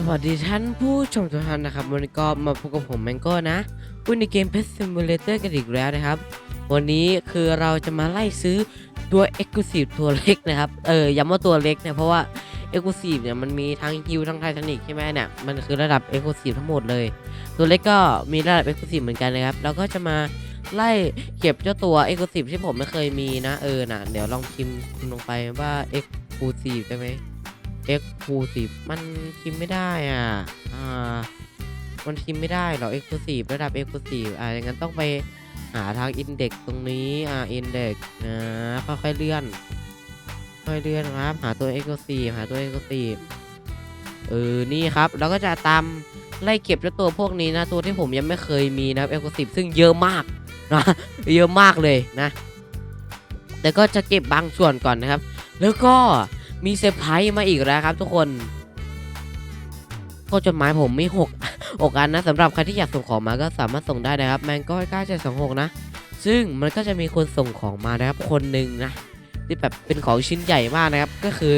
สวัสดีท่านผู้ชมทุกท่านนะครับ วันนี้ก็มาพบกับผมแมงโก้นะพูดในเกม Pet Simulator กันอีกแล้วนะครับ วันนี้คือเราจะมาไล่ซื้อตัว Exclusive ตัวเล็กนะครับ เออย้ำว่าตัวเล็กเนี่ยเพราะว่า Exclusive เนี่ยมันมีทั้งฮิวทั้งไททานิกใช่ไหมเนี่ย มันคือระดับ Exclusive ทั้งหมดเลย ตัวเล็กก็มีระดับ Exclusive เหมือนกันนะครับแล้วก็จะมาไล่เก็บเจ้าตัว Exclusive ที่ผมไม่เคยมีนะ เออนะเดี๋ยวลองพิมพ์ลงไปว่า Exclusive ได้ไหม Exclusive มันพิมพ์ไม่ได้อะ อ่า มันพิมพ์ไม่ได้หรอ Exclusive ระดับ Exclusive อ่าอย่างนั้นต้องไปหาทาง Index ตรงนี้ อ่า Index นะค่อยๆเลื่อน ค่อยๆเลื่อนครับ หาตัว Exclusive หาตัว Exclusive เออ นี่ครับแล้วก็จะตามไล่เก็บเจ้าตัวพวกนี้นะ ตัวที่ผมยังไม่เคยมีนะครับ Exclusive ซึ่งเยอะมากนะเยอะมากเลยนะ แต่ก็จะเก็บบางส่วนก่อนนะครับ แล้วก็ มีเซอร์ไพรส์มาอีกแล้วครับทุกคนก็จดหมายผมมีหกอกอันนะสำหรับใครที่อยากส่งของมาก็สามารถส่งได้นะครับแมงก็ก้าเจ็ดสองหกนะ ซึ่งมันก็จะมีคนส่งของมานะครับคนหนึ่งนะที่แบบเป็นของชิ้นใหญ่มากนะครับ ก็คือ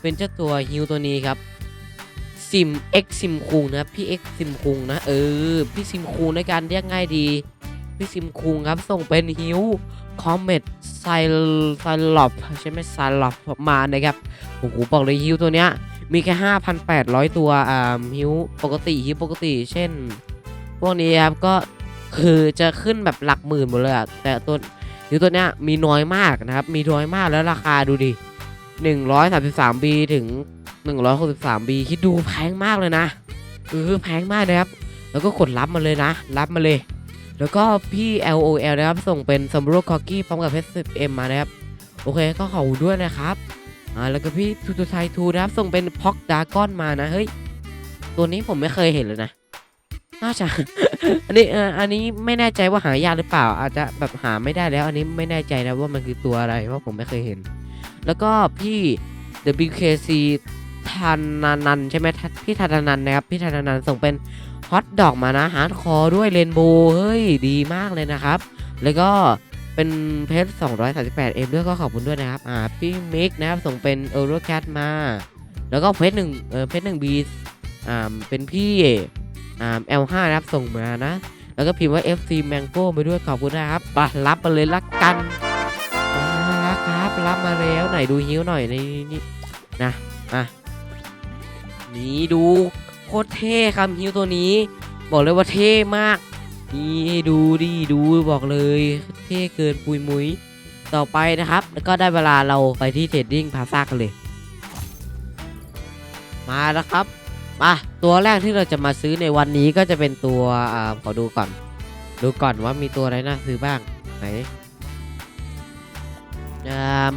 เป็นเจ้าตัวฮิวตัวนี้ครับซิม X ซิมคุงนะครับพี่ X ซิมคุงนะเออพี่ซิมคุงในการเรียกง่ายดีพี่ซิมคุงครับส่งเป็นฮิว คอมเมตไซไซลอปใช่ไหมไซลอปมานะครับโอ้โหบอกเลยฮิวตัวเนี้ยมีแค่ 5,800 ตัวอ่าฮิวปกติฮิวปกติ เช่น พวกนี้ครับก็คือจะขึ้นแบบหลักหมื่นหมดเลยอะแต่ตัวฮิวตัวเนี้ยมีน้อยมากนะครับ มีน้อยมากแล้วราคาดูดิ 133 b ถึง 163 b คิดดูแพงมากเลยนะเออแพงมากนะครับ แล้วก็กดรับมาเลยนะ รับมาเลย แล้วก็พี่ LOL นะครับ ส่งเป็นซัมโบรคอกกี้พร้อมกับเพชร 10M มานะครับ โอเคก็ขอบคุณด้วยนะครับอ่าแล้วก็พี่ทูทูไททูนะครับ ส่งเป็นพ็อกดาก้อนมานะ เฮ้ย ตัวนี้ผมไม่เคยเห็นเลยนะ น่าจะ อันนี้อันนี้ไม่แน่ใจว่าหายากหรือเปล่า อาจจะแบบหาไม่ได้แล้ว อันนี้ไม่แน่ใจนะว่ามันคือตัวอะไร เพราะผมไม่เคยเห็น แล้วก็พี่ WKC ธนานันใช่ไหมพี่ธนานันนะครับ พี่ธนานันส่งเป็น อตดอกมานะฮาร์ดคอร์ด้วยเรนโบว์เฮ้ยดีมากเลยนะครับ แล้วก็เป็นเพชร238เอ็มด้วยก็ขอบคุณด้วยนะครับอ่าพี่มิกนะครับส่งเป็นเออร์แคทมา แล้วก็เพชรหนึ่งเออเพชรหนึ่งบีอ่าเป็นพี่อ่า L5 นะครับส่งมานะ แล้วก็พิมพ์ว่า FC Mango ไปด้วยขอบคุณนะครับไปรับมาเลยละกันอ่ารับครับรับมาแล้วไหนดูฮิ้วหน่อยในนี่นะอะนี่ดู คตรเท่ครับฮิวตัวนี้ บอกเลยว่าเท่มาก นี่ดูดิดูบอกเลยเท่เกินปุยมุยต่อไปนะครับ แล้วก็ได้เวลาเราไปที่เทรดดิ้งพาซ่ากันเลย มาแล้วครับมาตัวแรกที่เราจะมาซื้อในวันนี้ก็จะเป็นตัวอ่าขอดูก่อน ดูก่อนว่ามีตัวอะไรน่าซื้อบ้างไหนอ่า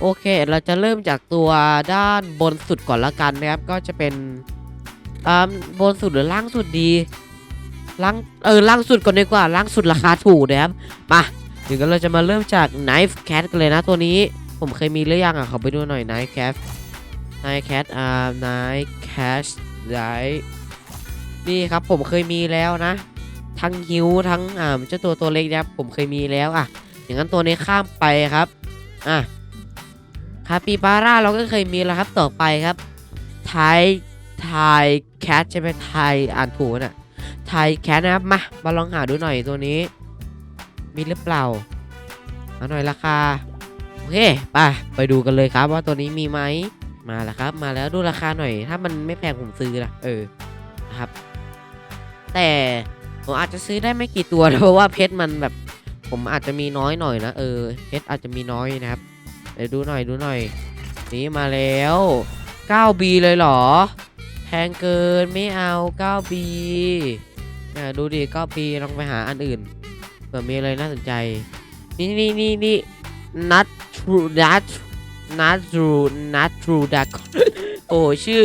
โอเค เราจะเริ่มจากตัวด้านบนสุดก่อนละกันนะครับ ก็จะเป็น อ่าบนสุดหรือล่างสุดดีล่างเออล่างสุดก่อนดีกว่าล่างสุดราคาถูกนะครับมาเดี๋ยวกันเราจะมาเริ่มจาก Knife Cat กันเลยนะตัวนี้ ผมเคยมีหรือยังอะขอไปดูหน่อย Knife Cat Knife Cat อ่า Knife Cat ได้นี่ครับผมเคยมีแล้วนะ ทั้งฮิวทั้งอ่าเจ้าตัวตัวเล็กนะครับผมเคยมีแล้วอะอย่างนั้นตัวนี้ข้ามไปครับอะคาปิบาร่าเราก็เคยมีแล้วครับต่อไปครับไทไทย แคทใช่ไหมไทยอ่านถูกน่ะไทยแคทนะครับมามาลองหาดูหน่อยตัวนี้ มีหรือเปล่าเอาหน่อยราคาโอเคไปไปดูกันเลยครับว่าตัวนี้มีไหมมาแล้วครับ มาแล้วดูราคาหน่อย ถ้ามันไม่แพงผมซื้อนะเออนะครับ แต่ผมอาจจะซื้อได้ไม่กี่ตัวนะเพราะว่าเพชรมันแบบ ผมอาจจะมีน้อยหน่อยนะเออเพชรอาจจะมีน้อยนะครับเดี๋ยวดูหน่อยดูหน่อย นี่มาแล้ว 9B เลยเหรอ งเกินไม่เอา 9B อ่าดูดิ 9B ลองไปหาอันอื่นเผื่อมีอะไรน่าสนใจ นี่นี่นี่นี่นัททรูนัทนัททรูนัททรูดักโอ้ชื่อ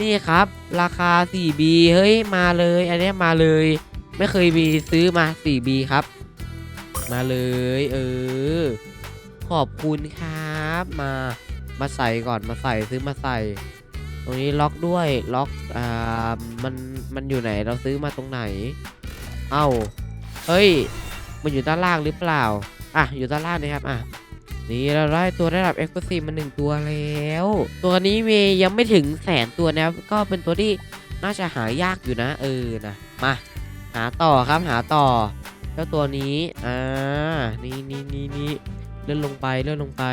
นี่ครับ ราคา 4B เฮ้ย มาเลย อันนี้มาเลย ไม่เคยมีซื้อมา 4B ครับ มาเลย เออ ขอบคุณครับ มา มาใส่ก่อน มาใส่ซื้อมาใส่ ตรงนี้ล็อกด้วยล็อกอ่ามันมันอยู่ไหนเราซื้อมาตรงไหน เอ้าเฮ้ย มันอยู่ด้านล่างหรือเปล่า อะอยู่ด้านล่างนะครับอะนี่เราได้ตัวระดับเอ็กซ์คลูซีฟมาหนึ่งตัวแล้ว ตัวนี้มียังไม่ถึงแสนตัวนะครับ ก็เป็นตัวที่น่าจะหายากอยู่นะ เออนะมาหาต่อครับหาต่อเจ้าตัวนี้อ่านี่นี่นี่นี่เลื่อนลงไปเลื่อนลงไป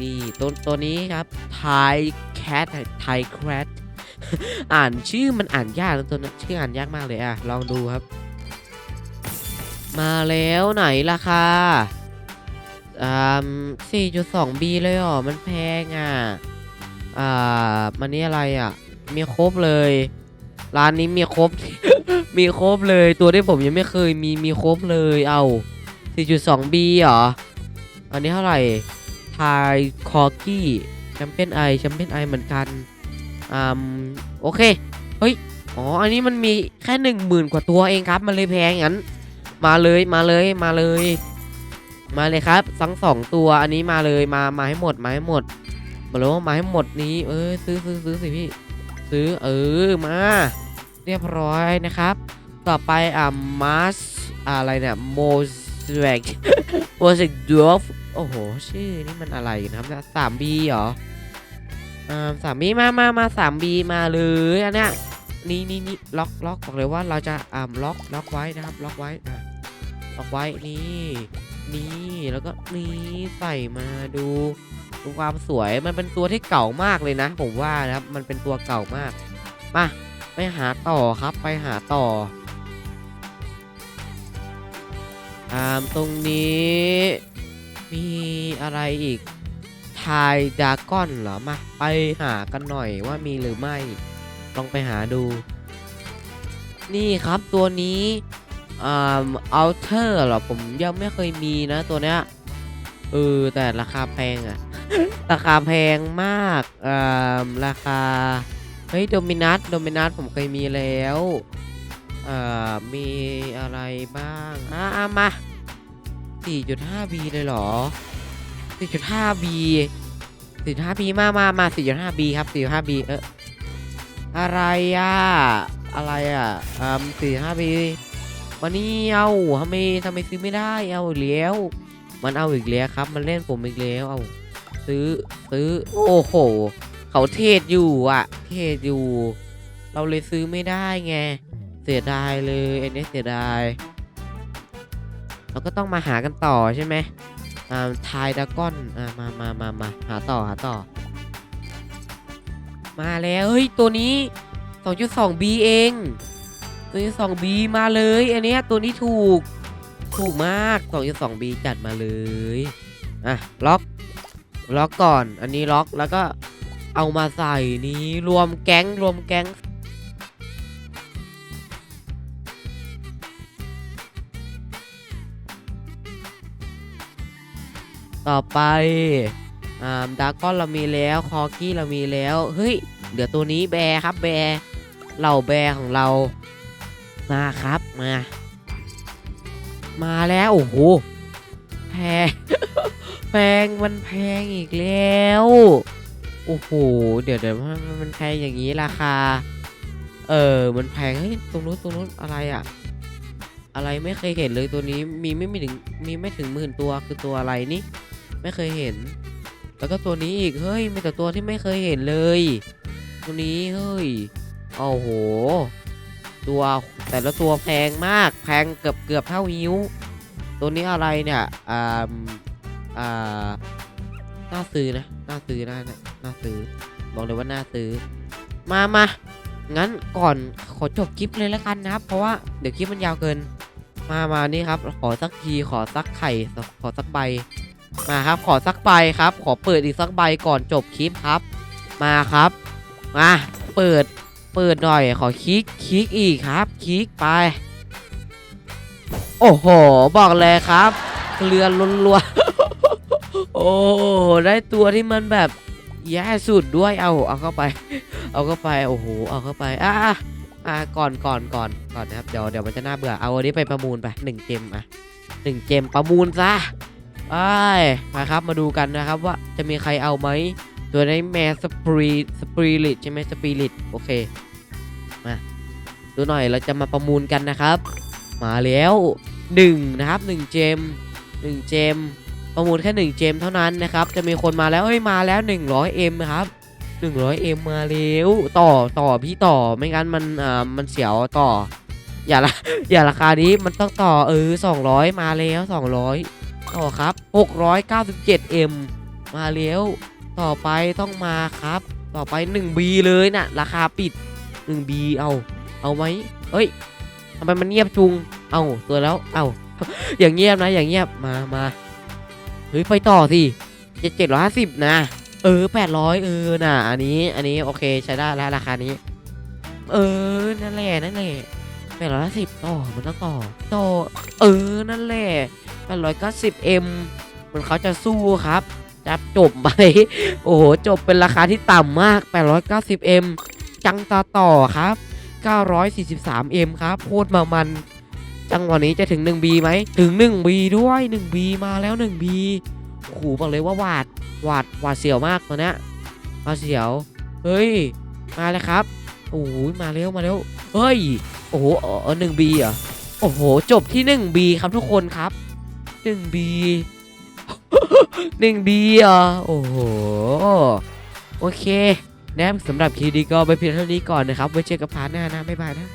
นี่ตัวตัวนี้ครับไทยแคทไทยแคทอ่านชื่อมันอ่านยากนะตัวนั้นชื่ออ่านยากมากเลยอะ ลองดูครับ มาแล้วไหนราคาอ่า4.2 B เลยเหรอมันแพงอะ อ่า มันนี่อะไรอะ มีครบเลย ร้านนี้มีครบ มีครบเลย ตัวที่ผมยังไม่เคยมีมีครบเลย เอา 4.2 B เหรอ อันนี้เท่าไหร่ ทายคอกี้แชมเปี้ยนไอแชมเปี้ยนไอเหมือนกันอ่าโอเค เฮ้ย อ๋อ อันนี้มันมีแค่หนึ่งหมื่นกว่าตัวเองครับ มันเลยแพงงั้น มาเลยมาเลยมาเลย มาเลยครับทั้งสองตัวอันนี้มาเลยมามาให้หมดมาให้หมดมาแล้วมาให้หมดนี้ เออซื้อซื้อซื้อสิพี่ซื้อเออมา เรียบร้อยนะครับ ต่อไปอ่ามาสอะไรเนี่ยโมสเวกโมสดวฟ โอ้โห ชื่อนี่มันอะไรนะครับสามบีเหรออ่าสามบีมามามาสามบีมาเลยอันเนี้ยนี่นี่นี่ล็อกล็อกบอกเลยว่าเราจะอ่าล็อกล็อกไว้นะครับล็อกไว้อะล็อกไว้นี่นี่แล้วก็นี่ใส่มาดูดูความสวยมันเป็นตัวที่เก่ามากเลยนะ ผมว่านะครับมันเป็นตัวเก่ามากมาไปหาต่อครับไปหาต่ออ่าตรงนี้ มีอะไรอีกทายดากอนเหรอมาไปหากันหน่อยว่ามีหรือไม่ ลองไปหาดู นี่ครับตัวนี้อ่าอัลเทอร์เหรอผมยังไม่เคยมีนะตัวเนี้ยเออแต่ราคาแพงอะราคาแพงมากอ่าราคา เฮ้ยโดมินัสโดมินัสผมเคยมีแล้วเอ่อมีอะไรบ้างอ่ามา 4.5B เลยเหรอ 4.5B 4.5B มามามา 4.5B ครับ 4.5B เอออะไรอะ อะไรอะอืม 4.5B มานี่เอาทำไมทำไมซื้อไม่ได้ เอาอีกแล้ว มันเอาอีกแล้วครับ มันเล่นผมอีกแล้ว เอาซื้อ ซื้อ โอ้โห เขาเทศอยู่อะ เทศอยู่ เราเลยซื้อไม่ได้ไง เสียดายเลยอันนี้เสียดาย เราก็ต้องมาหากันต่อใช่ไหมอ่าทายดากอนอ่ามามามามาหาต่อหาต่อ มาแล้วเฮ้ยตัวนี้ 2.2B เอง 2.2B มาเลยอันเนี้ยตัวนี้ถูก ถูกมาก 2.2B จัดมาเลยอะล็อกล็อกก่อน อันนี้ล็อกแล้วก็เอามาใส่นี้รวมแก๊งรวมแก๊ง ต่อไปอ่าดากอนเรามีแล้วคอกี้เรามีแล้วเฮ้ยเดี๋ยวตัวนี้แบร์ครับแบร์เหล่าแบร์ของเรามาครับมา มาแล้วโอ้โหแพงแพงมันแพงอีกแล้วโอ้โหเดี๋ยวเดี๋ยวมันมันแพงอย่างนี้ราคา เออมันแพงเฮ้ยตรงนู้นตรงนู้นอะไรอะอะไรไม่เคยเห็นเลยตัวนี้มีไม่มีถึงมีไม่ถึงหมื่นตัวคือตัวอะไรนี่ ไม่เคยเห็น แล้วก็ตัวนี้อีก เฮ้ยมีแต่ตัวที่ไม่เคยเห็นเลย ตัวนี้เฮ้ยโอ้โห ตัวแต่ละตัวแพงมาก แพงเกือบเกือบเท่าฮิ้ว ตัวนี้อะไรเนี่ย อ่า อ่า น่าซื้อนะ น่าซื้อนะเนี่ยน่าซื้อ บอกเลยว่าน่าซื้อ มามางั้นก่อนขอจบคลิปเลยแล้วกันนะครับ เพราะว่าเดี๋ยวคลิปมันยาวเกิน มามานี่ครับ ขอสักที ขอสักไข่ ขอสักใบ มาครับขอสักใบครับ ขอเปิดอีกสักใบก่อนจบคลิปครับ มาครับ มาเปิด เปิดหน่อย ขอคลิกคลิกอีกครับ คลิกไป โอ้โห บอกเลยครับเรือล้วนๆโอ้โหได้ตัวที่มันแบบแย่สุดด้วยเอาเอาเข้าไป เอาเข้าไปโอ้โหเอาเข้าไปอะอะอะก่อนก่อนก่อนก่อนนะครับเดี๋ยวเดี๋ยวมันจะน่าเบื่อเอาอันนี้ไปประมูลไปหนึ่งเกมอะหนึ่งเกมประมูลซะ ไปมาครับมาดูกันนะครับว่าจะมีใครเอาไหมตัวในแมสปรีสปรีลิตใช่ไหมสปรีลิตโอเคมาดูหน่อยเราจะมาประมูลกันนะครับ มาแล้วหนึ่งนะครับหนึ่งเจมหนึ่งเจมประมูลแค่1เจมเท่านั้นนะครับจะมีคนมาแล้วเฮ้ยมาแล้ว 100M ครับ 100M มาเร็วต่อต่อพี่ต่อไม่งั้นมันอ่ามันเสียวต่อ อย่าละอย่าราคานี้มันต้องต่อเออ200 มาแล้ว 200 ต่อครับ 697M มาแล้วต่อไปต้องมาครับ ต่อไป 1B เลยนะ่ะ ราคาปิด 1B เอา เอาไหมเอ้ยทำไมมันเงียบจุง เอาตัวแล้ว เอาอย่างเงียบนะ อย่างเงียบ มามาเฮ้ย ไปต่อสิเจ็ดเจ็ดร้อยห้าสิบนะ เออแปดร้อยเออ น่ะ อันนี้ อันนี้ โอเค ใช้ได้แล้วราคานี้ เออ นั่นแหละ นั่นแหละ แปดร้อยห้าสิบต่อมันต้องต่อต่อเออนั่นแหละแปดร้อยเก้าสิบเอ็มมันเขาจะสู้ครับจะจบไหมโอ้โหจบเป็นราคาที่ต่ำมาก 890M จังต่อต่อครับ 943M ครับโคตรมามัน จังหวะนี้จะถึง 1B ไหมถึง 1B ด้วย 1B มาแล้ว 1B โอ้โหบอกเลยว่าหวาดหวาดหวาดเสียวมากตัวเนี้ยหวาดเสียว เฮ้ย มาแล้วครับโอ้โหมาเร็วมาเร็วเฮ้ย โอ้โหเออ 1B เหรอโอ้โห จบที่หนึ่งบีครับทุกคนครับหนึ่งบีหรอโอ้โห โอเคนะครับสำหรับคลิปนี้ก็ไปเพียงเท่านี้ก่อนนะครับ ไว้เจอกันพาร์ทหน้านะ บ๊ายบายนะ